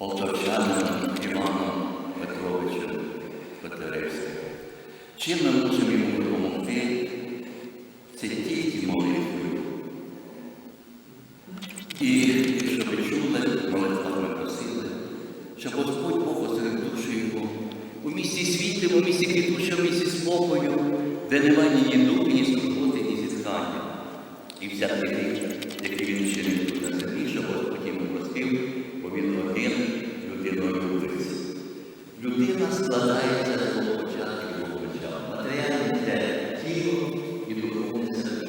полтавчанином Іваном Петровичем Петеревським. Чим ми можемо йому допомогти? Це тільки молитвою. І щоб ви чули, молитвами просили, щоб Господь Бог осеред душу його у місці світлі, у місці квітучого, у місці спокою, де немає ні думи, ні скорботи, ні зіткання. І всякий гріх, який він вчинив тут на землі, щоб Господь йому простив, бо він один людиною любиться. Людина складається з двох початків і двох початків. Матеріальне це тіло і духовне серце.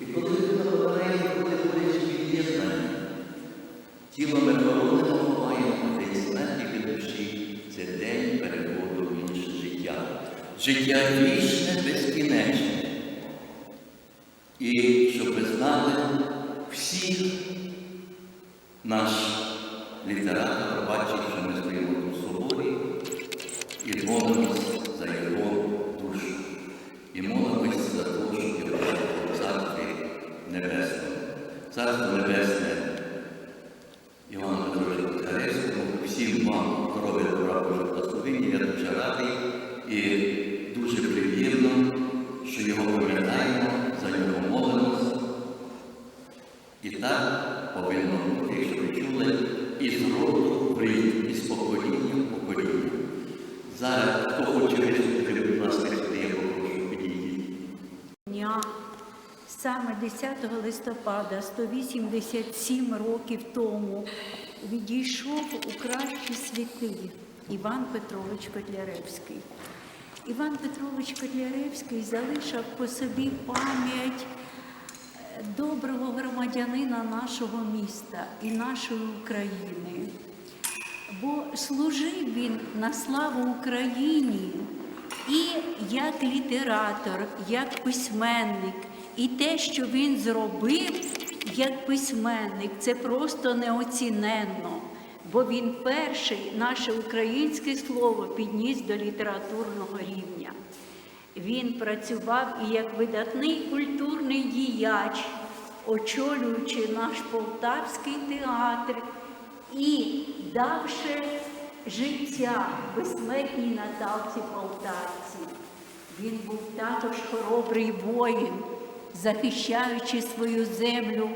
І коли людина вибирає виходить боляче від'єднання, тіло ми хоронимо, ховаємо, а день смерті від душі це день переходу в інше життя. Життя вічне, безкінечне. І щоб ви знали, всіх наш літератор бачить, що ми стоїмо в соборі і молимось за його душу. І молимось за те, щоб його в царстві небесному. Царство Небесне Івана Петровича Котляревському, всім вам здоров'я добра я дуже радий і дуже приємно, що його пам'ятаємо, за нього молимось. І так повинно бути, якщо ви чули, із роду в рід, із покоління в покоління. Зараз, хто хоче виступити, будь ласка, я попрошу підійти. саме 10 листопада, 187 років тому, відійшов у кращі світи Іван Петрович Котляревський. Іван Петрович Котляревський залишив по собі пам'ять е, доброго громадянина нашого міста і нашої України. Бо служив він на славу Україні і як літератор, як письменник, і те, що він зробив як письменник, це просто неоціненно. Бо він перший наше українське слово підніс до літературного рівня. Він працював і як видатний культурний діяч, очолюючи наш полтавський театр і давши життя безсмертній Наталці Полтавці. Він був також хоробрий воїн, захищаючи свою землю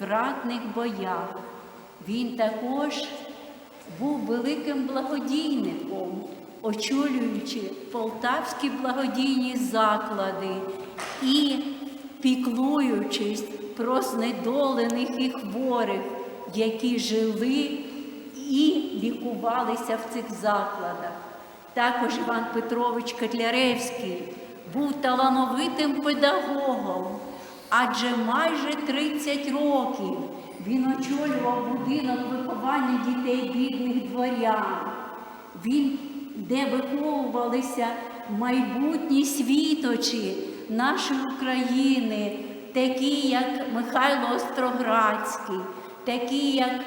в ратних боях. Він також був великим благодійником, очолюючи полтавські благодійні заклади і піклуючись про знедолених і хворих, які жили і лікувалися в цих закладах. Також Іван Петрович Котляревський був талановитим педагогом, адже майже 30 років він очолював будинок виховання дітей бідних дворян. Він, де виховувалися майбутні світочі нашої України, такі як Михайло Остроградський, такі як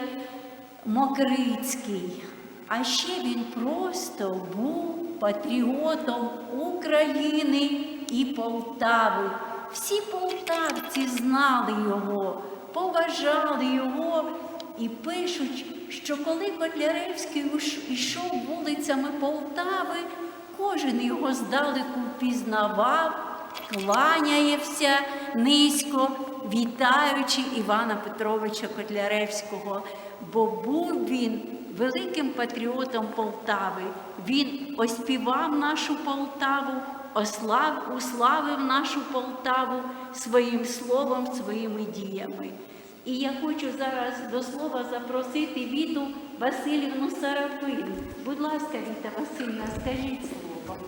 Мокрицький. А ще він просто був патріотом України і Полтави. Всі полтавці знали його, поважали його і пишуть, що коли Котляревський йшов вулицями Полтави, кожен його здалеку впізнавав, кланяється низько, вітаючи Івана Петровича Котляревського, бо був він великим патріотом Полтави. Він оспівав нашу Полтаву, ослав, уславив нашу Полтаву своїм словом, своїми діями. І я хочу зараз до слова запросити Віту Васильівну Сарапин. Будь ласка, Віта Васильівна, скажіть слово.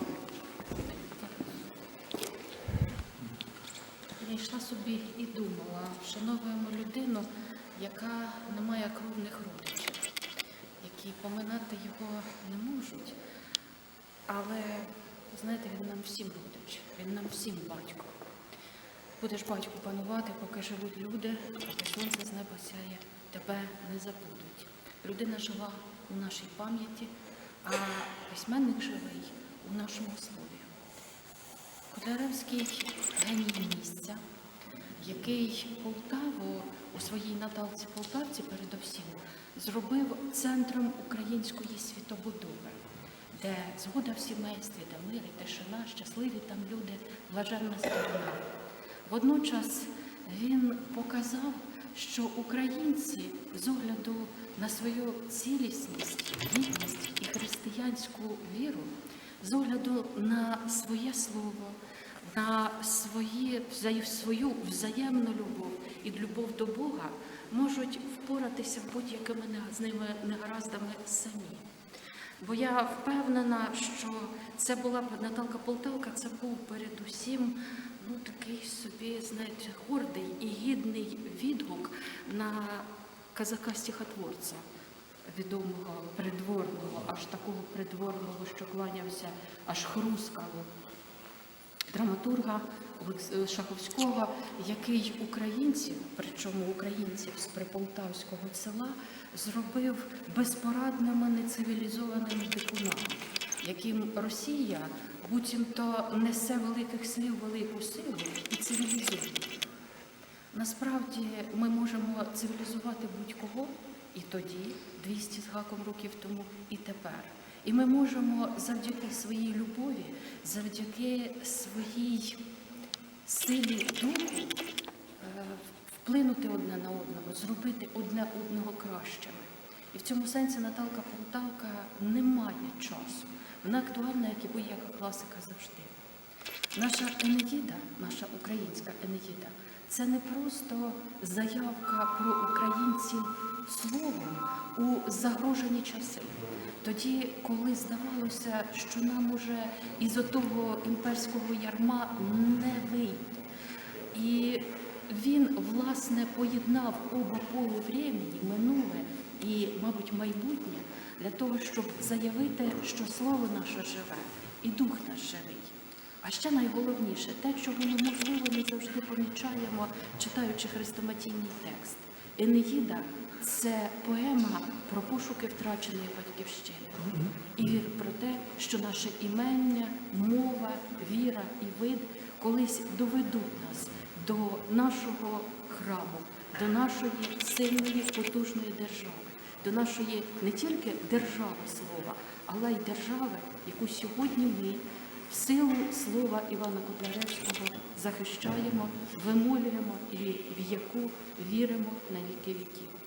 Я йшла собі і думала, вшановуємо людину, яка не має кровних родичів, які поминати його не можуть. Але, знаєте, він нам всім родич, він нам всім батько. Будеш батько панувати, поки живуть люди, поки сонце з неба сяє, тебе не забудуть. Людина жила у нашій пам'яті, а письменник живий у нашому слові. Котляревський геній місця, який Полтаву у своїй Наталці Полтавці передовсім зробив. центром української світобудови, де згода в сімействі, де мир і тишина, щасливі там люди, блаженна сторона. Водночас він показав, що українці з огляду на свою цілісність, гідність і християнську віру, з огляду на своє слово, на свої, свою взаємну любов і любов до Бога можуть впоратися будь-якими з ними негараздами самі. Бо я впевнена, що це була Наталка Полтавка, це був передусім ну, такий собі, знаєте, гордий і гідний відгук на казака-стихотворця, відомого придворного, аж такого придворного, що кланявся, аж хрускало драматурга Шаховського, який українців, причому українців з приполтавського села, зробив безпорадними нецивілізованими дикунами, яким Росія буцімто несе великих слів велику силу і цивілізує. Насправді ми можемо цивілізувати будь-кого і тоді, 200 з гаком років тому, і тепер. І ми можемо завдяки своїй любові, завдяки своїй силі духу е, вплинути одне на одного, зробити одне одного кращими. І в цьому сенсі Наталка Полтавка не має часу. Вона актуальна, як і будь-яка класика завжди. Наша Енеїда, наша українська Енеїда, це не просто заявка про українців словом у загрожені часи. Тоді, коли здавалося, що нам уже із отого імперського ярма не вийде. І він, власне, поєднав оба поли времени, минуле і, мабуть, майбутнє, для того, щоб заявити, що слово наше живе і дух наш живий. А ще найголовніше, те, чого ми, можливо, не завжди помічаємо, читаючи хрестоматійний текст. Енеїда це поема про пошуки втраченої батьківщини. І про те, що наше імення, мова, віра і вид колись доведуть нас до нашого храму, до нашої сильної, потужної держави, до нашої не тільки держави слова, але й держави, яку сьогодні ми в силу слова Івана Котляревського захищаємо, вимолюємо і в яку віримо на віки віків.